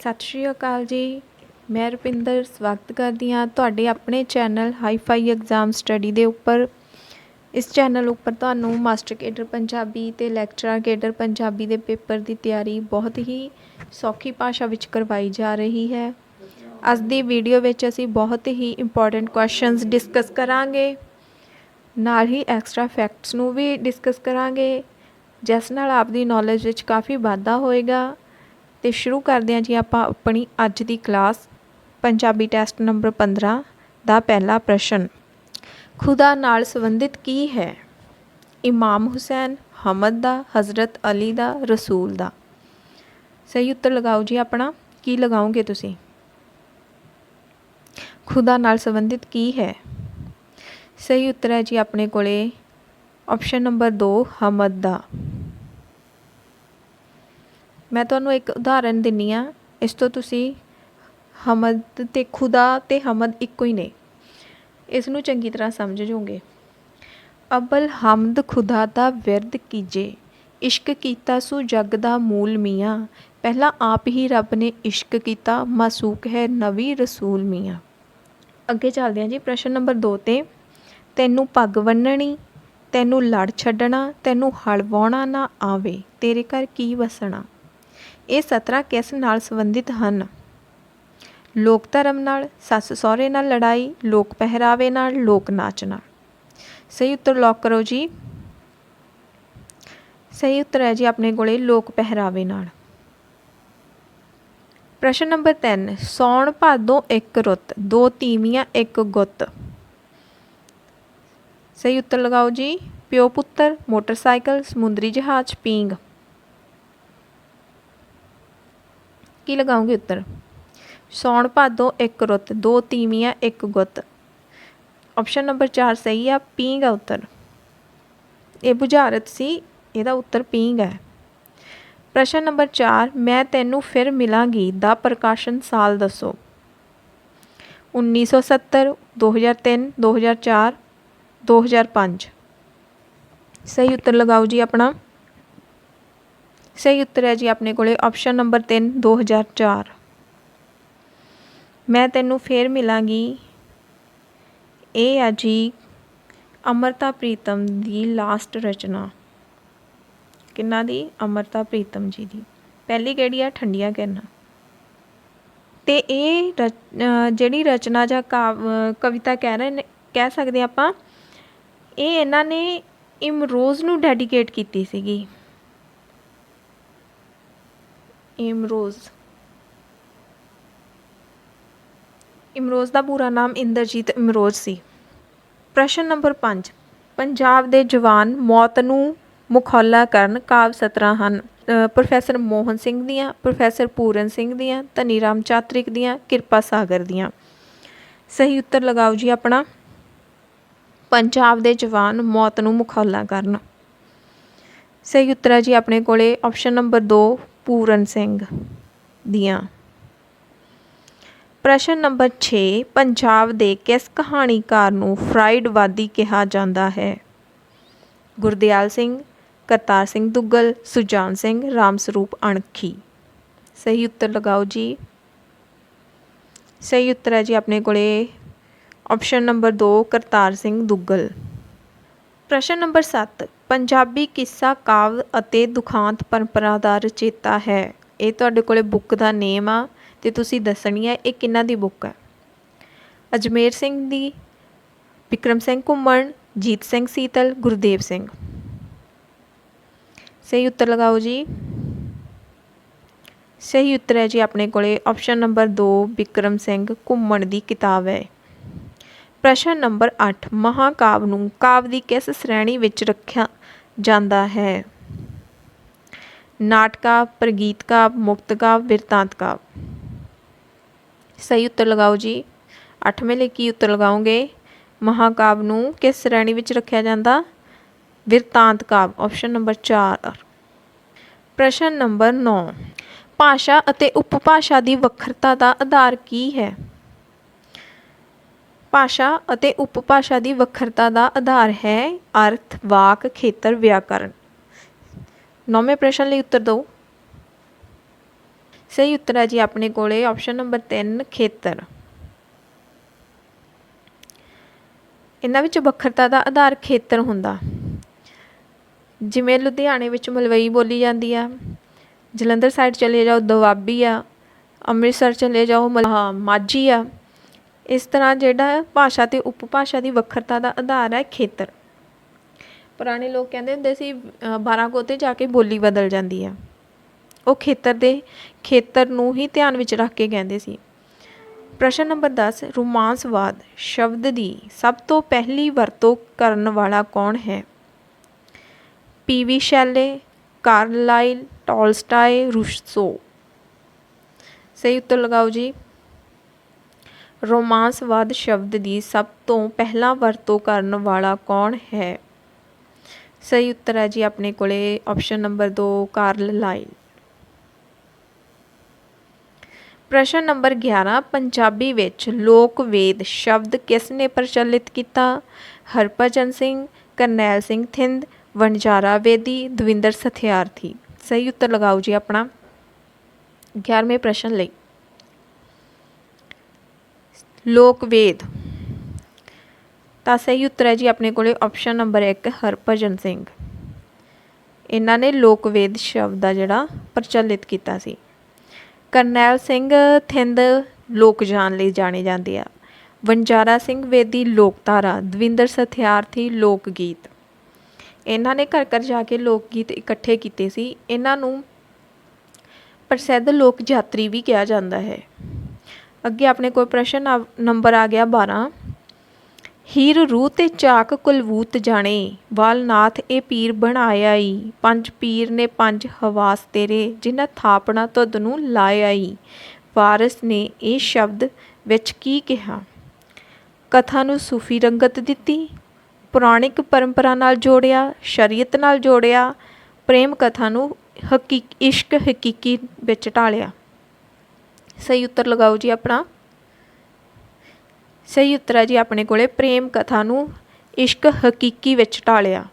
ਸਤਿ ਸ਼੍ਰੀ ਅਕਾਲ ਜੀ। ਮੈਂ ਰੁਪਿੰਦਰ ਸਵਾਗਤ ਕਰਦੀ ਹਾਂ ਤੁਹਾਡੇ ਆਪਣੇ ਚੈਨਲ ਹਾਈਫਾਈ ਐਗਜ਼ਾਮ ਸਟੱਡੀ ਦੇ ਉੱਪਰ। ਇਸ ਚੈਨਲ ਉੱਪਰ ਤੁਹਾਨੂੰ ਮਾਸਟਰ ਕੇਡਰ ਪੰਜਾਬੀ ਤੇ ਲੈਕਚਰਰ ਕੇਡਰ ਪੰਜਾਬੀ ਦੇ ਪੇਪਰ ਦੀ ਤਿਆਰੀ ਬਹੁਤ ਹੀ ਸੌਖੀ ਭਾਸ਼ਾ ਵਿੱਚ ਕਰਵਾਈ ਜਾ ਰਹੀ ਹੈ। ਅੱਜ ਦੀ ਵੀਡੀਓ ਵਿੱਚ ਅਸੀਂ ਬਹੁਤ ਹੀ ਇੰਪੋਰਟੈਂਟ ਕੁਐਸਚਨਸ ਡਿਸਕਸ ਕਰਾਂਗੇ। ਨਾਲ ਹੀ ਐਕਸਟਰਾ ਫੈਕਟਸ ਨੂੰ ਵੀ ਡਿਸਕਸ ਕਰਾਂਗੇ। ਜਿਸ ਨਾਲ ਆਪਦੀ ਨੌਲੇਜ ਵਿੱਚ ਕਾਫੀ ਵਾਧਾ ਹੋਏਗਾ। ਤੇ ਸ਼ੁਰੂ ਕਰਦੇ ਹਾਂ ਜੀ ਆਪਾਂ ਆਪਣੀ ਅੱਜ ਦੀ ਕਲਾਸ, ਪੰਜਾਬੀ ਟੈਸਟ ਨੰਬਰ 15 ਦਾ ਪਹਿਲਾ ਪ੍ਰਸ਼ਨ। ਖੁਦਾ ਨਾਲ ਸੰਬੰਧਿਤ ਕੀ ਹੈ? ਇਮਾਮ ਹੁਸੈਨ, ਹਮਦ ਦਾ, ਹਜ਼ਰਤ ਅਲੀ ਦਾ, ਰਸੂਲ ਦਾ। ਸਹੀ ਉੱਤਰ ਲਗਾਓ ਜੀ ਆਪਣਾ, ਕੀ ਲਗਾਓਗੇ ਤੁਸੀਂ? ਖੁਦਾ ਨਾਲ ਸੰਬੰਧਿਤ ਕੀ ਹੈ? ਸਹੀ ਉੱਤਰ ਹੈ ਜੀ ਆਪਣੇ ਕੋਲੇ, ਆਪਸ਼ਨ ਨੰਬਰ 2 ਹਮਦ ਦਾ। ਮੈਂ ਤੁਹਾਨੂੰ ਇੱਕ ਉਦਾਹਰਨ ਦਿੰਦੀ ਹਾਂ ਇਸ ਤੋਂ ਤੁਸੀਂ ਹਮਦ ਅਤੇ ਖੁਦਾ ਅਤੇ ਹਮਦ ਇੱਕੋ ਹੀ ਨੇ। ਇਸ ਨੂੰ ਚੰਗੀ ਤਰ੍ਹਾਂ ਸਮਝ ਜਾਓਗੇ। ਅਬਲ ਹਮਦ ਖੁਦਾ ਦਾ ਵਿਰਦ ਕੀਜੇ, ਇਸ਼ਕ ਕੀਤਾ ਸੋ ਜਗ ਦਾ ਮੂਲ ਮੀਆਂ। ਪਹਿਲਾਂ ਆਪ ਹੀ ਰੱਬ ਨੇ ਇਸ਼ਕ ਕੀਤਾ, ਮਾਸੂਕ ਹੈ ਨਵੀ ਰਸੂਲ ਮੀਆਂ। ਅੱਗੇ ਚੱਲਦੇ ਹਾਂ ਜੀ ਪ੍ਰਸ਼ਨ ਨੰਬਰ 2 ਤੇ। ਤੈਨੂੰ ਪੱਗ ਬੰਨਣੀ ਤੈਨੂੰ ਲੜ ਛੱਡਣਾ, ਤੈਨੂੰ ਹਲ ਵਾਹੁਣਾ ਨਾ ਆਵੇ, ਤੇਰੇ ਘਰ ਕੀ ਵਸਣਾ? ਇਹ ਸਤਰਾਂ ਕਿਸ ਨਾਲ ਸੰਬੰਧਿਤ ਹਨ? ਲੋਕ ਧਰਮ ਨਾਲ, ਸੱਸ ਸਹੁਰੇ ਨਾਲ ਲੜਾਈ, ਲੋਕ ਪਹਿਰਾਵੇ ਨਾਲ, ਲੋਕ ਨਾਚ ਨਾਲ। ਸਹੀ ਉੱਤਰ ਲੌਕ ਕਰੋ ਜੀ। ਸਹੀ ਉੱਤਰ ਹੈ ਜੀ ਆਪਣੇ ਕੋਲੇ ਲੋਕ ਪਹਿਰਾਵੇ ਨਾਲ। ਪ੍ਰਸ਼ਨ ਨੰਬਰ 3 ਸੌਣ ਭਾਦੋਂ ਇੱਕ ਰੁੱਤ, ਦੋ ਤੀਵੀਆਂ, ਇੱਕ ਗੁੱਤ। ਸਹੀ ਉੱਤਰ ਲਗਾਓ ਜੀ। ਪਿਓ ਪੁੱਤਰ, ਮੋਟਰਸਾਈਕਲ, ਸਮੁੰਦਰੀ ਜਹਾਜ਼ ਪੀਂਗ ਕੀ ਲਗਾਉਂਗੇ ਉੱਤਰ? ਸੌਣ ਭਾਦੋਂ ਇੱਕ ਰੁੱਤ, ਦੋ ਤੀਵੀਆਂ, ਇੱਕ ਗੁੱਤ। ਆਪਸ਼ਨ ਨੰਬਰ 4 ਸਹੀ ਆ ਪੀਂਗ ਆ ਉੱਤਰ। ਇਹ ਬੁਝਾਰਤ ਸੀ, ਇਹਦਾ ਉੱਤਰ ਪੀਂਗ ਹੈ। ਪ੍ਰਸ਼ਨ ਨੰਬਰ 4 ਮੈਂ ਤੈਨੂੰ ਫਿਰ ਮਿਲਾਂਗੀ, ਦਾ ਪ੍ਰਕਾਸ਼ਨ ਸਾਲ ਦੱਸੋ। 1970 2003 2004 2005 ਸਹੀ ਉੱਤਰ ਲਗਾਓ ਜੀ ਆਪਣਾ। ਸਹੀ ਉੱਤਰ ਹੈ ਜੀ ਆਪਣੇ ਕੋਲੇ ਆਪਸ਼ਨ ਨੰਬਰ 3 2004 ਮੈਂ ਤੈਨੂੰ ਫੇਰ ਮਿਲਾਂਗੀ। ਇਹ ਆ ਜੀ ਅਮਰਤਾ ਪ੍ਰੀਤਮ ਦੀ ਲਾਸਟ ਰਚਨਾ। ਕਿੰਨਾ ਦੀ? ਅਮਰਤਾ ਪ੍ਰੀਤਮ ਜੀ ਦੀ। ਪਹਿਲੀ ਕਿਹੜੀ ਆ ਠੰਡੀਆਂ ਕਿਰਨਾਂ। ਤੇ ਇਹ ਜਿਹੜੀ ਰਚਨਾ ਜਾਂ ਕਵਿਤਾ ਕਹਿ ਰਹੇ ਨੇ, ਕਹਿ ਸਕਦੇ ਆਪਾਂ, ਇਹ ਇਹਨਾਂ ਨੇ ਇਮਰੋਜ਼ ਨੂੰ ਡੈਡੀਕੇਟ ਕੀਤੀ ਸੀਗੀ। ਇਮਰੋਜ਼। ਇਮਰੋਜ਼ ਦਾ ਪੂਰਾ ਨਾਮ ਇੰਦਰਜੀਤ ਇਮਰੋਜ਼ ਸੀ। ਪ੍ਰਸ਼ਨ ਨੰਬਰ 5 ਪੰਜਾਬ ਦੇ ਜਵਾਨ ਮੌਤ ਨੂੰ ਮੁਖੌਲਾ ਕਰਨ ਕਾਵ ਸਤਰਾਂ ਹਨ। ਪ੍ਰੋਫੈਸਰ ਮੋਹਨ ਸਿੰਘ ਦੀਆਂ, ਪ੍ਰੋਫੈਸਰ ਪੂਰਨ ਸਿੰਘ ਦੀਆਂ ਧਨੀ ਰਾਮ ਚਾਤਰਿਕ ਦੀਆਂ, ਕਿਰਪਾ ਸਾਗਰ ਦੀਆਂ। ਸਹੀ ਉੱਤਰ ਲਗਾਓ ਜੀ ਆਪਣਾ। ਪੰਜਾਬ ਦੇ ਜਵਾਨ ਮੌਤ ਨੂੰ ਮੁਖੌਲਾ ਕਰਨ। ਸਹੀ ਉੱਤਰ ਹੈ ਜੀ ਆਪਣੇ ਕੋਲੇ। ਆਪਸ਼ਨ ਨੰਬਰ 2 ਪੂਰਨ ਸਿੰਘ ਦੀਆਂ। ਪ੍ਰਸ਼ਨ ਨੰਬਰ 6 ਪੰਜਾਬ ਦੇ ਕਿਸ ਕਹਾਣੀਕਾਰ ਨੂੰ ਫਰਾਈਡਵਾਦੀ ਕਿਹਾ ਜਾਂਦਾ ਹੈ? ਗੁਰਦਿਆਲ ਸਿੰਘ, ਕਰਤਾਰ ਸਿੰਘ ਦੁੱਗਲ, ਸੁਜਾਨ ਸਿੰਘ, ਰਾਮ ਸਰੂਪ ਅਣਖੀ। ਸਹੀ ਉੱਤਰ ਲਗਾਓ ਜੀ। ਸਹੀ ਉੱਤਰ ਹੈ ਜੀ ਆਪਣੇ ਕੋਲੇ। Option number 2 Kartar Singh Duggal. ਪ੍ਰਸ਼ਨ ਨੰਬਰ 7 ਪੰਜਾਬੀ ਕਿੱਸਾ, ਕਾਵਿ ਅਤੇ ਦੁਖਾਂਤ ਪਰੰਪਰਾ ਦਾ ਰਚੇਤਾ ਹੈ। ਇਹ ਤੁਹਾਡੇ ਕੋਲ ਬੁੱਕ ਦਾ ਨੇਮ ਆ ਅਤੇ ਤੁਸੀਂ ਦੱਸਣੀ ਹੈ ਇਹ ਕਿਹਨਾਂ ਦੀ ਬੁੱਕ ਹੈ ਅਜਮੇਰ ਸਿੰਘ ਦੀ, ਵਿਕਰਮ ਸਿੰਘ ਘੁੰਮਣ, ਜੀਤ ਸਿੰਘ ਸੀਤਲ, ਗੁਰਦੇਵ ਸਿੰਘ। ਸਹੀ ਉੱਤਰ ਲਗਾਓ ਜੀ। ਸਹੀ ਉੱਤਰ ਹੈ ਜੀ ਆਪਣੇ ਕੋਲੇ ਆਪਸ਼ਨ ਨੰਬਰ 2 ਵਿਕਰਮ ਸਿੰਘ ਘੁੰਮਣ ਦੀ ਕਿਤਾਬ ਹੈ। ਪ੍ਰਸ਼ਨ ਨੰਬਰ 8 ਮਹਾਕਾਵ ਨੂੰ ਕਾਵ ਦੀ ਕਿਸ ਸ਼੍ਰੇਣੀ ਵਿੱਚ ਰੱਖਿਆ ਜਾਂਦਾ ਹੈ। ਨਾਟਕਾਵ ਪ੍ਰਗੀਤ ਕਾਵਿ ਮੁਕਤ ਕਾਵਿ ਮੁਕਤਕਾ ਕਾਵਿ ਸਹੀ ਉੱਤਰ ਲਗਾਓ ਜੀ। ਅੱਠਵੇਂ ਲਈ ਕੀ ਉੱਤਰ ਲਗਾਓਗੇ? ਮਹਾਕਾਵ ਨੂੰ ਕਿਸ ਸ਼੍ਰੇਣੀ ਵਿੱਚ ਰੱਖਿਆ ਜਾਂਦਾ? ਬਿਰਤਾਂਤ ਕਾਵਿ ਆਪਸ਼ਨ ਨੰਬਰ 4 ਪ੍ਰਸ਼ਨ ਨੰਬਰ 9 ਭਾਸ਼ਾ ਅਤੇ ਉਪਭਾਸ਼ਾ ਦੀ ਵੱਖਰਤਾ ਦਾ ਆਧਾਰ ਕੀ ਹੈ? ਭਾਸ਼ਾ ਅਤੇ ਉਪਭਾਸ਼ਾ ਦੀ ਵੱਖਰਤਾ ਦਾ ਆਧਾਰ ਹੈ। ਅਰਥ, ਵਾਕ, ਖੇਤਰ, ਵਿਆਕਰਨ। ਨੌਵੇਂ ਪ੍ਰਸ਼ਨ ਲਈ ਉੱਤਰ ਦਿਓ। ਸਹੀ ਉੱਤਰ ਹੈ ਜੀ ਆਪਣੇ ਕੋਲੇ ਆਪਸ਼ਨ ਨੰਬਰ 3 ਖੇਤਰ। ਇਹਨਾਂ ਵਿੱਚ ਵੱਖਰਤਾ ਦਾ ਆਧਾਰ ਖੇਤਰ ਹੁੰਦਾ। ਜਿਵੇਂ ਲੁਧਿਆਣੇ ਵਿੱਚ ਮਲਵਈ ਬੋਲੀ ਜਾਂਦੀ ਆ। ਜਲੰਧਰ ਸਾਈਡ ਚਲੇ ਜਾਓ, ਦੁਆਬੀ ਆ। ਅੰਮ੍ਰਿਤਸਰ ਚਲੇ ਜਾਓ, ਮਲ- ਮਾਝੀ ਆ। ਇਸ ਤਰ੍ਹਾਂ ਜਿਹੜਾ ਭਾਸ਼ਾ ਅਤੇ ਉਪਭਾਸ਼ਾ ਦੀ ਵੱਖਰਤਾ ਦਾ ਆਧਾਰ ਹੈ ਖੇਤਰ। ਪੁਰਾਣੇ ਲੋਕ ਕਹਿੰਦੇ ਹੁੰਦੇ ਸੀ ਬਾਰਾਂ 12 ਕੋਤੇ ਜਾ ਕੇ ਬੋਲੀ ਬਦਲ ਜਾਂਦੀ ਹੈ ਉਹ ਖੇਤਰ ਦੇ ਖੇਤਰ ਨੂੰ ਹੀ ਧਿਆਨ ਵਿੱਚ ਰੱਖ ਕੇ ਕਹਿੰਦੇ ਸੀ। ਪ੍ਰਸ਼ਨ ਨੰਬਰ 10 ਰੋਮਾਂਸਵਾਦ ਸ਼ਬਦ ਦੀ ਸਭ ਤੋਂ ਪਹਿਲੀ ਵਰਤੋਂ ਕਰਨ ਵਾਲਾ ਕੌਣ ਹੈ? PB Shelley, Carlyle, Tolstoy, Rousseau. ਸਹੀ ਉੱਤਰ ਲਗਾਓ ਜੀ। ਰੋਮਾਂਸਵਾਦ ਸ਼ਬਦ ਦੀ ਸਭ ਤੋਂ ਪਹਿਲਾਂ ਵਰਤੋਂ ਕਰਨ ਵਾਲਾ ਕੌਣ ਹੈ? ਸਹੀ ਉੱਤਰ ਹੈ ਜੀ ਆਪਣੇ ਕੋਲੇ ਆਪਸ਼ਨ ਨੰਬਰ 2 ਕਾਰਲ ਲਾਈਲ ਪ੍ਰਸ਼ਨ ਨੰਬਰ 11 ਪੰਜਾਬੀ ਵਿੱਚ ਲੋਕ ਵੇਦ ਸ਼ਬਦ ਕਿਸ ਨੇ ਪ੍ਰਚਲਿਤ ਕੀਤਾ? ਹਰਭਜਨ ਸਿੰਘ, ਕਰਨੈਲ ਸਿੰਘ ਥਿੰਦ, ਵਣਜਾਰਾ ਵੇਦੀ, ਦਵਿੰਦਰ ਸਥਿਆਰਥੀ। ਸਹੀ ਉੱਤਰ ਲਗਾਓ ਜੀ ਆਪਣਾ। 11ਵੇਂ ਪ੍ਰਸ਼ਨ ਲਈ। ਲੋਕ ਵੇਦ। ਤਾਂ ਸਹੀ ਉੱਤਰ ਹੈ ਜੀ ਆਪਣੇ ਕੋਲੇ ਆਪਸ਼ਨ ਨੰਬਰ 1 ਹਰਭਜਨ ਸਿੰਘ। ਇਹਨਾਂ ਨੇ ਲੋਕ ਵੇਦ ਸ਼ਬਦ ਦਾ ਜਿਹੜਾ ਪ੍ਰਚਲਿਤ ਕੀਤਾ ਸੀ। ਕਰਨੈਲ ਸਿੰਘ ਥਿੰਦ ਲੋਕ ਜਾਨ ਲਈ ਜਾਣੇ ਜਾਂਦੇ ਆ। ਵਣਜਾਰਾ ਸਿੰਘ ਵੇਦੀ ਲੋਕਧਾਰਾ, ਦਵਿੰਦਰ ਸਥਿਆਰਥੀ ਲੋਕ ਗੀਤ। ਇਹਨਾਂ ਨੇ ਘਰ ਘਰ ਜਾ ਕੇ ਲੋਕ ਗੀਤ ਇਕੱਠੇ ਕੀਤੇ ਸੀ। ਇਹਨਾਂ ਨੂੰ ਪ੍ਰਸਿੱਧ ਲੋਕ ਯਾਤਰੀ ਵੀ ਕਿਹਾ ਜਾਂਦਾ ਹੈ। ਅੱਗੇ ਆਪਣੇ ਕੋਲ ਪ੍ਰਸ਼ਨ ਆ- ਨੰਬਰ ਆ ਗਿਆ 12 ਹੀਰ ਰੂਹ ਤੇ ਚਾਕ ਕੁਲਵੂਤ ਜਾਣੇ, ਵਾਲਨਾਥ ਇਹ ਪੀਰ ਬਣਾਇਆ ਈ ਪੰਜ ਪੀਰ ਨੇ ਪੰਜ ਹਵਾਸ ਤੇਰੇ, ਜਿਨ੍ਹਾਂ ਥਾਪਣਾ ਤੁਧ ਨੂੰ ਲਾਇਆ ਈ ਵਾਰਿਸ ਨੇ ਇਹ ਸ਼ਬਦ ਵਿੱਚ ਕੀ ਕਿਹਾ? ਕਥਾ ਨੂੰ ਸੂਫੀ ਰੰਗਤ ਦਿੱਤੀ, ਪੁਰਾਣਿਕ ਪਰੰਪਰਾ ਨਾਲ ਜੋੜਿਆ, ਸ਼ਰੀਅਤ ਨਾਲ ਜੋੜਿਆ, ਪ੍ਰੇਮ ਕਥਾ ਨੂੰ ਹਕੀਕ ਇਸ਼ਕ ਹਕੀਕੀ ਵਿੱਚ ਢਾਲਿਆ। ਸਹੀ ਉੱਤਰ ਲਗਾਓ ਜੀ ਆਪਣਾ। ਸਹੀ ਉੱਤਰ ਹੈ ਜੀ ਆਪਣੇ ਕੋਲੇ, ਪ੍ਰੇਮ ਕਥਾ ਨੂੰ ਇਸ਼ਕ ਹਕੀਕੀ ਵਿੱਚ ਢਾਲਿਆ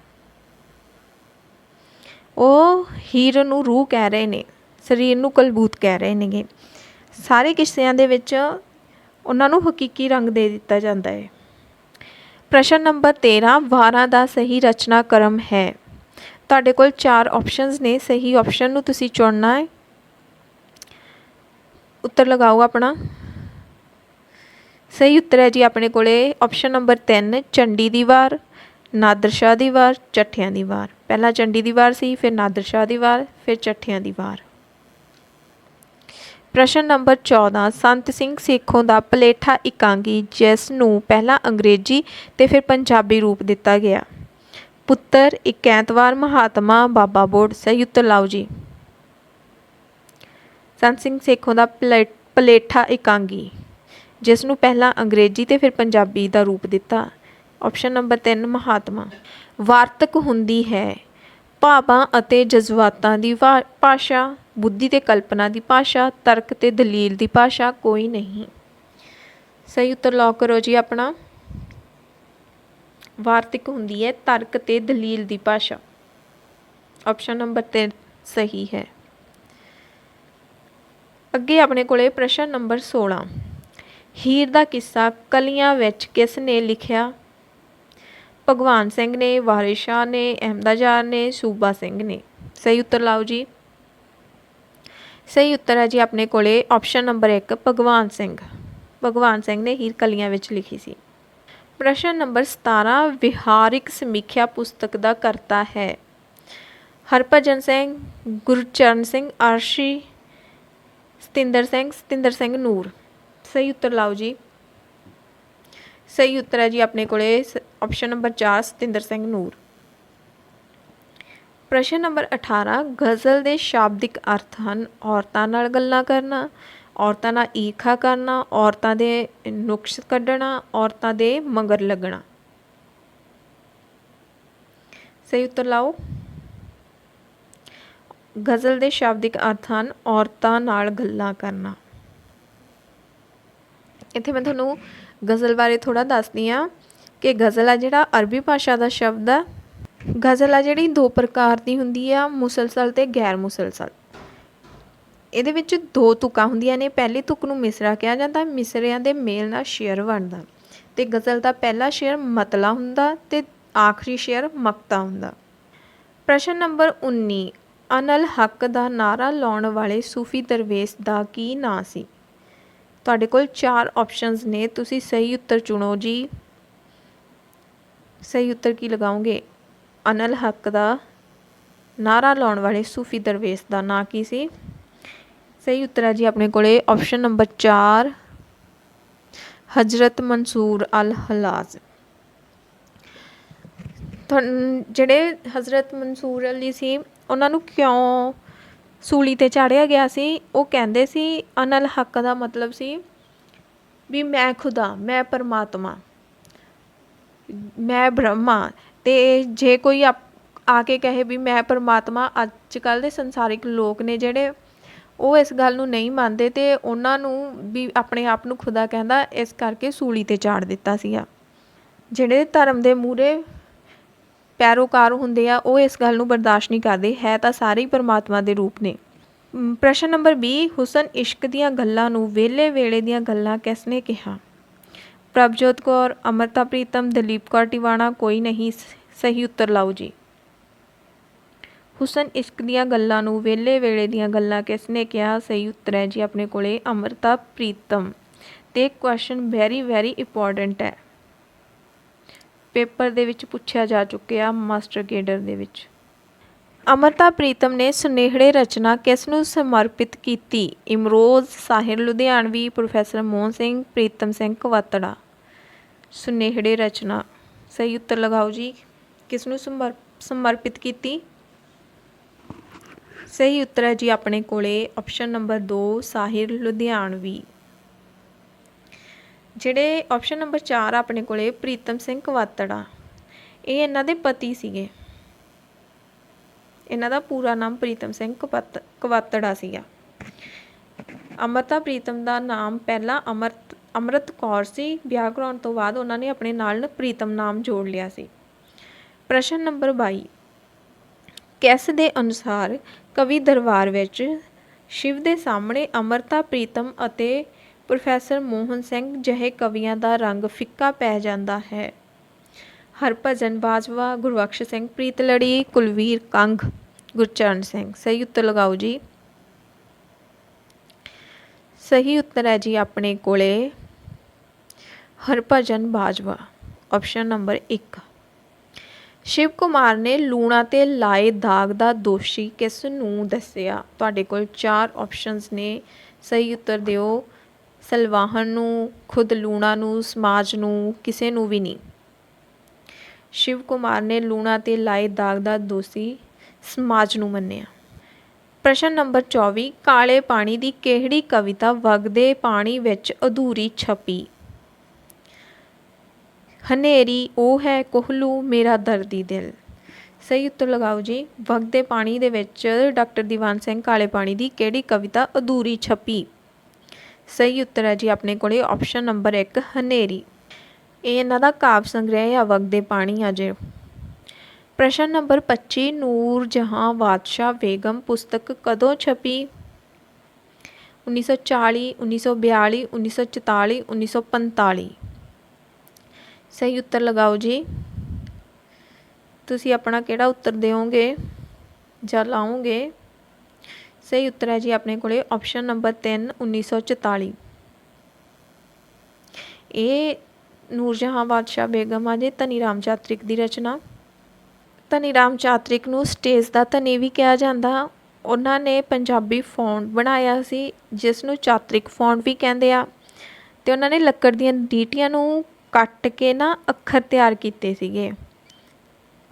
ਉਹ ਹੀਰ ਨੂੰ ਰੂਹ ਕਹਿ ਰਹੇ ਨੇ, ਸਰੀਰ ਨੂੰ ਕਲਬੂਤ ਕਹਿ ਰਹੇ ਨੇਗੇ। ਸਾਰੇ ਕਿੱਸਿਆਂ ਦੇ ਵਿੱਚ ਉਹਨਾਂ ਨੂੰ ਹਕੀਕੀ ਰੰਗ ਦੇ ਦਿੱਤਾ ਜਾਂਦਾ ਹੈ। ਪ੍ਰਸ਼ਨ ਨੰਬਰ 13 ਵਾਰਾਂ ਦਾ ਸਹੀ ਰਚਨਾ ਕਰਮ ਹੈ। ਤੁਹਾਡੇ ਕੋਲ ਚਾਰ ਆਪਸ਼ਨਸ ਨੇ, ਸਹੀ ਆਪਸ਼ਨ ਨੂੰ ਤੁਸੀਂ ਚੁਣਨਾ ਹੈ। ਉੱਤਰ ਲਗਾਓ ਆਪਣਾ। ਸਹੀ ਉੱਤਰ ਹੈ ਜੀ ਆਪਣੇ ਕੋਲੇ। ਆਪਸ਼ਨ ਨੰਬਰ 3 ਚੰਡੀ ਦੀ ਵਾਰ ਨਾਦਰਸ਼ਾਹ ਦੀ ਵਾਰ, ਚੱਠਿਆਂ ਦੀ ਵਾਰ। ਪਹਿਲਾਂ ਚੰਡੀ ਦੀ ਵਾਰ ਸੀ, ਫਿਰ ਨਾਦਰ ਸ਼ਾਹ ਦੀ ਵਾਰ, ਫਿਰ ਚੱਠਿਆਂ ਦੀ ਵਾਰ। ਪ੍ਰਸ਼ਨ ਨੰਬਰ 14 ਸੰਤ ਸਿੰਘ ਸੇਖੋਂ ਦਾ ਪਲੇਠਾ ਇਕਾਂਗੀ, ਜਿਸ ਨੂੰ ਪਹਿਲਾਂ ਅੰਗਰੇਜ਼ੀ ਤੇ ਫਿਰ ਪੰਜਾਬੀ ਰੂਪ ਦਿੱਤਾ ਗਿਆ। ਪੁੱਤਰ, ਇੱਕ ਮਹਾਤਮਾ, ਬਾਬਾ ਬੋੜ। ਸਹੀ ਉੱਤਰ ਲਾਓ ਜੀ। ਸੰਤ ਸਿੰਘ ਸੇਖੋਂ ਦਾ ਪਲੇ- ਪਲੇਠਾ ਇਕਾਂਗੀ, ਜਿਸ ਨੂੰ ਪਹਿਲਾਂ ਅੰਗਰੇਜ਼ੀ ਤੇ ਫਿਰ ਪੰਜਾਬੀ ਦਾ ਰੂਪ ਦਿੱਤਾ। ਆਪਸ਼ਨ ਨੰਬਰ 3 ਮਹਾਤਮਾ। ਵਾਰਤਕ ਹੁੰਦੀ ਹੈ। ਭਾਵਾਂ ਅਤੇ ਜਜ਼ਬਾਤਾਂ ਦੀ ਵਾ- ਭਾਸ਼ਾ, ਬੁੱਧੀ ਤੇ ਕਲਪਨਾ ਦੀ ਭਾਸ਼ਾ, ਤਰਕ ਤੇ ਦਲੀਲ ਦੀ ਭਾਸ਼ਾ ਕੋਈ ਨਹੀਂ। ਸਹੀ ਉੱਤਰ ਲੌਕ ਕਰੋ ਜੀ ਆਪਣਾ। ਵਾਰਤਕ ਹੁੰਦੀ ਹੈ ਤਰਕ ਤੇ ਦਲੀਲ ਦੀ ਭਾਸ਼ਾ। ਆਪਸ਼ਨ ਨੰਬਰ 3 ਸਹੀ ਹੈ। ਅੱਗੇ ਆਪਣੇ ਕੋਲੇ ਪ੍ਰਸ਼ਨ ਨੰਬਰ 16 ਹੀਰ ਦਾ ਕਿੱਸਾ ਕਲੀਆਂ ਵਿੱਚ ਕਿਸ ਨੇ ਲਿਖਿਆ? ਭਗਵਾਨ ਸਿੰਘ ਨੇ, ਵਾਰਿਸ ਸ਼ਾਹ ਨੇ ਅਹਿਮਦਾਜਾਰ ਨੇ, ਸੂਬਾ ਸਿੰਘ ਨੇ। ਸਹੀ ਉੱਤਰ ਲਾਓ ਜੀ। ਸਹੀ ਉੱਤਰ ਹੈ ਜੀ ਆਪਣੇ ਕੋਲੇ ਆਪਸ਼ਨ ਨੰਬਰ 1 ਭਗਵਾਨ ਸਿੰਘ। ਭਗਵਾਨ ਸਿੰਘ ਨੇ ਹੀਰ ਕਲੀਆਂ ਵਿੱਚ ਲਿਖੀ ਸੀ। ਪ੍ਰਸ਼ਨ ਨੰਬਰ 17 ਵਿਹਾਰਿਕ ਸਮੀਖਿਆ ਪੁਸਤਕ ਦਾ ਕਰਤਾ ਹੈ। ਹਰਭਜਨ ਸਿੰਘ, ਗੁਰਚਰਨ ਸਿੰਘ ਆਰਸ਼ੀ ਸਤਿੰਦਰ ਸਿੰਘ ਸਤਿੰਦਰ ਸਿੰਘ ਨੂਰ। ਸਹੀ ਉੱਤਰ ਲਾਓ ਜੀ। ਸਹੀ ਉੱਤਰ ਹੈ ਜੀ ਆਪਣੇ ਕੋਲੇ। Option number 4 Satinder Singh Noor. ਪ੍ਰਸ਼ਨ ਨੰਬਰ 18 ਗਜ਼ਲ ਦੇ ਸ਼ਾਬਦਿਕ ਅਰਥ ਹਨ ਔਰਤਾਂ ਨਾਲ ਗੱਲਾਂ ਕਰਨਾ, ਔਰਤਾਂ ਨਾਲ ਈਰਖਾ ਕਰਨਾ, ਔਰਤਾਂ ਦੇ ਨੁਕਸ ਕੱਢਣਾ, ਔਰਤਾਂ ਦੇ ਮਗਰ ਲੱਗਣਾ। ਸਹੀ ਉੱਤਰ ਲਾਓ। ਗਜ਼ਲ ਦੇ ਸ਼ਾਬਦਿਕ ਅਰਥ ਹਨ, ਔਰਤਾਂ ਨਾਲ ਗੱਲਾਂ ਕਰਨਾ। ਇੱਥੇ ਮੈਂ ਤੁਹਾਨੂੰ ਗਜ਼ਲ ਬਾਰੇ ਥੋੜਾ ਦੱਸਦੀ ਆ ਕਿ ਗਜ਼ਲ ਆ ਜਿਹੜਾ ਅਰਬੀ ਭਾਸ਼ਾ ਦਾ ਸ਼ਬਦ ਆ। ਗਜ਼ਲ ਆ ਜਿਹੜੀ ਦੋ ਪ੍ਰਕਾਰ ਦੀ ਹੁੰਦੀ ਆ, ਮੁਸਲਸਲ ਤੇ ਗੈਰ ਮੁਸਲਸਲ ਇਹਦੇ ਵਿੱਚ ਦੋ ਤੁਕਾਂ ਹੁੰਦੀਆਂ ਨੇ। ਪਹਿਲੀ ਤੁਕ ਨੂੰ ਮਿਸਰਾ ਕਿਹਾ ਜਾਂਦਾ, ਮਿਸਰਿਆਂ ਦੇ ਮੇਲ ਨਾਲ ਸ਼ੇਅਰ ਬਣਦਾ। ਤੇ ਗਜ਼ਲ ਦਾ ਪਹਿਲਾ ਸ਼ੇਅਰ ਮਤਲਾ ਹੁੰਦਾ ਤੇ ਆਖਰੀ ਸ਼ੇਅਰ ਮਕਤਾ ਹੁੰਦਾ। ਪ੍ਰਸ਼ਨ ਨੰਬਰ 19 ਅਨਲ ਹੱਕ ਦਾ ਨਾਅਰਾ ਲਾਉਣ ਵਾਲੇ ਸੂਫੀ ਦਰਵੇਸ਼ ਦਾ ਕੀ ਨਾਂ ਸੀ? ਤੁਹਾਡੇ ਕੋਲ ਚਾਰ ਆਪਸ਼ਨਸ ਨੇ, ਤੁਸੀਂ ਸਹੀ ਉੱਤਰ ਚੁਣੋ ਜੀ। ਸਹੀ ਉੱਤਰ ਕੀ ਲਗਾਓਗੇ? ਅਨਲ ਹੱਕ ਦਾ ਨਾਰਾ ਲਾਉਣ ਵਾਲੇ ਸੂਫੀ ਦਰਵੇਸ਼ ਦਾ ਨਾਂ ਕੀ ਸੀ? ਸਹੀ ਉੱਤਰ ਹੈ ਜੀ ਆਪਣੇ ਕੋਲੇ ਆਪਸ਼ਨ ਨੰਬਰ 4 ਹਜ਼ਰਤ ਮਨਸੂਰ ਅਲ ਹਲਾਜ਼ ਤੁਹਾਨੂੰ ਜਿਹੜੇ ਹਜ਼ਰਤ ਮਨਸੂਰ ਅਲੀ ਸੀ ਉਹਨਾਂ ਨੂੰ ਕਿਉਂ ਸੂਲੀ ਤੇ ਚਾੜਿਆ ਗਿਆ ਸੀ? ਉਹ ਕਹਿੰਦੇ ਸੀ, ਅਨਲ ਹੱਕ ਦਾ ਮਤਲਬ ਸੀ ਵੀ ਮੈਂ ਖੁਦਾ, ਮੈਂ ਪਰਮਾਤਮਾ, ਮੈਂ ਬ੍ਰਹਮਾ ਅਤੇ ਜੇ ਕੋਈ ਆਪ- ਆ ਕੇ ਕਹੇ ਵੀ ਮੈਂ ਪਰਮਾਤਮਾ ਅੱਜ ਕੱਲ੍ਹ ਦੇ ਸੰਸਾਰਿਕ ਲੋਕ ਨੇ ਜਿਹੜੇ ਉਹ ਇਸ ਗੱਲ ਨੂੰ ਨਹੀਂ ਮੰਨਦੇ ਅਤੇ ਉਹਨਾਂ ਨੂੰ ਵੀ ਆਪਣੇ ਆਪ ਨੂੰ ਖੁਦਾ ਕਹਿੰਦਾ, ਇਸ ਕਰਕੇ ਸੂਲੀ ਤੇ ਚਾੜ ਦਿੱਤਾ ਸੀਗਾ। ਜਿਹੜੇ ਧਰਮ ਦੇ ਮੂਹਰੇ ਪੈਰੋਕਾਰ ਹੁੰਦੇ ਆ, ਉਹ ਇਸ ਗੱਲ ਨੂੰ ਬਰਦਾਸ਼ਤ ਨਹੀਂ ਕਰਦੇ, ਹੈ ਤਾਂ ਸਾਰੇ ਹੀ ਪਰਮਾਤਮਾ ਦੇ ਰੂਪ ਨੇ। ਪ੍ਰਸ਼ਨ ਨੰਬਰ 20 ਹੁਸਨ ਇਸ਼ਕ ਦੀਆਂ ਗੱਲਾਂ ਨੂੰ ਵਿਹਲੇ ਵੇਲੇ ਦੀਆਂ ਗੱਲਾਂ ਕਿਸ ਨੇ ਕਿਹਾ? ਪ੍ਰਭਜੋਤ ਕੌਰ, ਅਮਰਤਾ ਪ੍ਰੀਤਮ, ਦਲੀਪ ਕੌਰ ਟਿਵਾਣਾ, ਕੋਈ ਨਹੀਂ, ਸ- ਸਹੀ ਉੱਤਰ ਲਾਓ ਜੀ। ਹੁਸਨ ਇਸ਼ਕ ਦੀਆਂ ਗੱਲਾਂ ਨੂੰ ਵਿਹਲੇ ਵੇਲੇ ਦੀਆਂ ਗੱਲਾਂ ਕਿਸ ਨੇ ਕਿਹਾ? ਸਹੀ ਉੱਤਰ ਹੈ ਜੀ ਆਪਣੇ ਕੋਲੇ, ਅਮਰਤਾ ਪ੍ਰੀਤਮ। ਤੇ ਕੁਐਸਚਨ ਵੈਰੀ ਵੈਰੀ ਇੰਪੋਰਟੈਂਟ ਹੈ। ਪੇਪਰ ਦੇ ਵਿੱਚ ਪੁੱਛਿਆ ਜਾ ਚੁੱਕਿਆ ਮਾਸਟਰ ਕੇਡਰ ਦੇ ਵਿੱਚ। ਅਮਰਤਾ ਪ੍ਰੀਤਮ ਨੇ ਸੁਨੇਹੜੇ ਰਚਨਾ ਕਿਸ ਨੂੰ ਸਮਰਪਿਤ ਕੀਤੀ? ਇਮਰੋਜ਼ ਸਾਹਿਰ, ਲੁਧਿਆਣਵੀ, ਪ੍ਰੋਫੈਸਰ ਮੋਹਨ ਸਿੰਘ, ਪ੍ਰੀਤਮ ਸਿੰਘ ਕਵਾਤੜਾ। ਸੁਨੇਹੜੇ ਰਚਨਾ। ਸਹੀ ਉੱਤਰ ਲਗਾਓ ਜੀ। ਕਿਸ ਨੂੰ ਸਮਰਪਿਤ ਕੀਤੀ? ਸਹੀ ਉੱਤਰ ਹੈ ਜੀ ਆਪਣੇ ਕੋਲੇ ਆਪਸ਼ਨ ਨੰਬਰ 2 ਸਾਹਿਰ, ਲੁਧਿਆਣਵੀ। ਜਿਹੜੇ ਆਪਸ਼ਨ ਨੰਬਰ 4 ਆਪਣੇ ਕੋਲੇ, ਪ੍ਰੀਤਮ ਸਿੰਘ ਕਵਾਤੜਾ ਇਹ ਇਹਨਾਂ ਦੇ ਪਤੀ ਸੀਗੇ। ਇਹਨਾਂ ਦਾ ਪੂਰਾ ਨਾਮ ਪ੍ਰੀਤਮ ਸਿੰਘ ਕਵਤ ਕਵਾਤੜਾ ਸੀਗਾ। ਅਮਰਤਾ ਪ੍ਰੀਤਮ ਦਾ ਨਾਮ ਪਹਿਲਾਂ ਅਮਰਤ ਅਮਰਤ ਕੌਰ ਸੀ। ਵਿਆਹ ਕਰਾਉਣ ਤੋਂ ਬਾਅਦ ਉਹਨਾਂ ਨੇ ਆਪਣੇ ਨਾਲ ਪ੍ਰੀਤਮ ਨਾਮ ਜੋੜ ਲਿਆ ਸੀ। ਪ੍ਰਸ਼ਨ ਨੰਬਰ 22 ਕੈਸ ਦੇ ਅਨੁਸਾਰ ਕਵੀ ਦਰਬਾਰ ਵਿੱਚ ਸ਼ਿਵ ਦੇ ਸਾਹਮਣੇ ਅਮਰਤਾ ਪ੍ਰੀਤਮ ਅਤੇ ਪ੍ਰੋਫੈਸਰ ਮੋਹਨ ਸਿੰਘ ਜਿਹੇ ਕਵੀਆਂ ਦਾ ਰੰਗ ਫਿੱਕਾ ਪੈ ਜਾਂਦਾ ਹੈ। ਹਰਭਜਨ ਬਾਜਵਾ, ਗੁਰਬਖਸ਼ ਸਿੰਘ ਪ੍ਰੀਤਲੜੀ, ਕੁਲਵੀਰ ਕੰਗ, ਗੁਰਚਰਨ ਸਿੰਘ। ਸਹੀ ਉੱਤਰ ਲਗਾਓ ਜੀ। ਸਹੀ ਉੱਤਰ ਹੈ ਜੀ ਆਪਣੇ ਕੋਲੇ। ਹਰਭਜਨ ਬਾਜਵਾ ਆਪਸ਼ਨ ਨੰਬਰ 1 ਸ਼ਿਵ ਕੁਮਾਰ ਨੇ ਲੂਣਾ ਤੇ ਲਾਏ ਦਾਗ ਦਾ ਦੋਸ਼ੀ ਕਿਸ ਨੂੰ ਦੱਸਿਆ? ਤੁਹਾਡੇ ਕੋਲ ਚਾਰ ਆਪਸ਼ਨਸ ਨੇ। ਸਹੀ ਉੱਤਰ ਦਿਓ। ਸਲਵਾਹਨ ਨੂੰ, ਖੁਦ ਲੂਣਾ ਨੂੰ, ਸਮਾਜ ਨੂੰ, ਕਿਸੇ ਨੂੰ ਵੀ ਨਹੀਂ। ਸ਼ਿਵ ਕੁਮਾਰ ਨੇ ਲੂਣਾ ਤੇ ਲਾਏ ਦਾਗ ਦਾ ਦੋਸ਼ੀ ਸਮਾਜ ਨੂੰ ਮੰਨਿਆ। ਪ੍ਰਸ਼ਨ ਨੰਬਰ 24 ਕਾਲੇ ਪਾਣੀ ਦੀ ਕਿਹੜੀ ਕਵਿਤਾ ਵਗਦੇ ਪਾਣੀ ਵਿੱਚ ਅਧੂਰੀ ਛਪੀ? ਹਨੇਰੀ, ਉਹ ਹੈ ਕੋਹਲੂ, ਮੇਰਾ ਦਰਦੀ ਦਿਲ। ਸਹੀ ਉੱਤਰ ਲਗਾਓ ਜੀ, ਵਗਦੇ ਪਾਣੀ ਦੇ ਵਿੱਚ ਡਾਕਟਰ ਦੀਵਾਨ ਸਿੰਘ ਕਾਲੇ ਪਾਣੀ ਦੀ ਕਿਹੜੀ ਕਵਿਤਾ ਅਧੂਰੀ ਛਪੀ? ਸਹੀ ਉੱਤਰ ਹੈ ਜੀ ਆਪਣੇ ਕੋਲੇ ਆਪਸ਼ਨ ਨੰਬਰ 1 ਹਨੇਰੀ। ਇਹ ਇਹਨਾਂ ਦਾ ਕਾਵਿ ਸੰਗ੍ਰਹਿ ਆ ਵਗਦੇ ਪਾਣੀ ਆ ਜੇ। ਪ੍ਰਸ਼ਨ ਨੰਬਰ 25 ਨੂਰ ਜਹਾਂ ਬਾਦਸ਼ਾਹ ਬੇਗਮ ਪੁਸਤਕ ਕਦੋਂ ਛਪੀ? 1940 1942 1944 1945 ਸਹੀ ਉੱਤਰ ਲਗਾਓ ਜੀ। ਤੁਸੀਂ ਆਪਣਾ ਕਿਹੜਾ ਉੱਤਰ ਦਿਓਗੇ ਜਾਂ ਲਾਓਗੇ? ਸਹੀ ਉੱਤਰ ਹੈ ਜੀ ਆਪਣੇ ਕੋਲੇ ਆਪਸ਼ਨ ਨੰਬਰ 3 1944 ਇਹ ਨੂਰਜਹਾਂ ਬਾਦਸ਼ਾਹ ਬੇਗਮ ਆ ਜੀ, ਧਨੀ ਰਾਮ ਚਾਤ੍ਰਿਕ ਦੀ ਰਚਨਾ। ਧਨੀ ਰਾਮ ਚਾਤ੍ਰਿਕ ਨੂੰ ਸਟੇਜ ਦਾ ਧਨੀ ਵੀ ਕਿਹਾ ਜਾਂਦਾ। ਉਹਨਾਂ ਨੇ ਪੰਜਾਬੀ ਫੌਂਟ ਬਣਾਇਆ ਸੀ, ਜਿਸ ਨੂੰ ਚਾਤ੍ਰਿਕ ਫੌਂਟ ਵੀ ਕਹਿੰਦੇ ਆ। ਤੇ ਉਹਨਾਂ ਨੇ ਲੱਕੜ ਦੀਆਂ ਡੀਟੀਆਂ ਨੂੰ ਕੱਟ ਕੇ ਨਾ ਅੱਖਰ ਤਿਆਰ ਕੀਤੇ ਸੀਗੇ।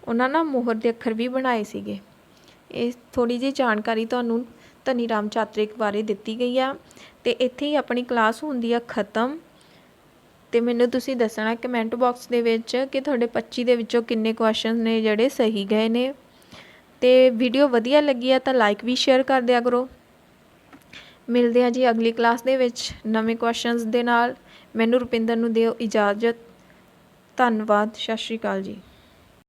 ਉਹਨਾਂ ਨਾਲ ਮੋਹਰ ਦੇ ਅੱਖਰ ਵੀ ਬਣਾਏ ਸੀਗੇ। ਇਹ ਥੋੜੀ ਜਿਹੀ ਜਾਣਕਾਰੀ ਤੁਹਾਨੂੰ ਧਨੀ ਰਾਮ ਚਾਤ੍ਰਿਕ ਬਾਰੇ ਦਿੱਤੀ ਗਈ ਆ ਤੇ ਇੱਥੇ ਹੀ ਆਪਣੀ ਕਲਾਸ ਹੁੰਦੀ ਆ ਖਤਮ। ਤੇ ਮੈਨੂੰ ਤੁਸੀਂ ਦੱਸਣਾ ਕਮੈਂਟ ਬਾਕਸ ਦੇ ਵਿੱਚ ਕਿ ਤੁਹਾਡੇ 25 ਦੇ ਵਿੱਚੋਂ ਕਿੰਨੇ ਕੁਐਸਚਨ ਨੇ ਜਿਹੜੇ ਸਹੀ ਗਏ ਨੇ। ਤੇ ਵੀਡੀਓ ਵਧੀਆ ਲੱਗੀ ਆ ਤਾਂ ਲਾਈਕ ਵੀ ਸ਼ੇਅਰ ਕਰ ਦਿਆ ਕਰੋ। ਮਿਲਦੇ ਆ ਜੀ ਅਗਲੀ ਕਲਾਸ ਦੇ ਵਿੱਚ ਨਵੇਂ ਕੁਐਸਚਨਸ ਦੇ ਨਾਲ। ਮੈਨੂੰ ਰੁਪਿੰਦਰ ਨੂੰ ਦਿਓ ਇਜਾਜ਼ਤ। ਧੰਨਵਾਦ, ਸਤਿ ਸ਼੍ਰੀ ਅਕਾਲ ਜੀ।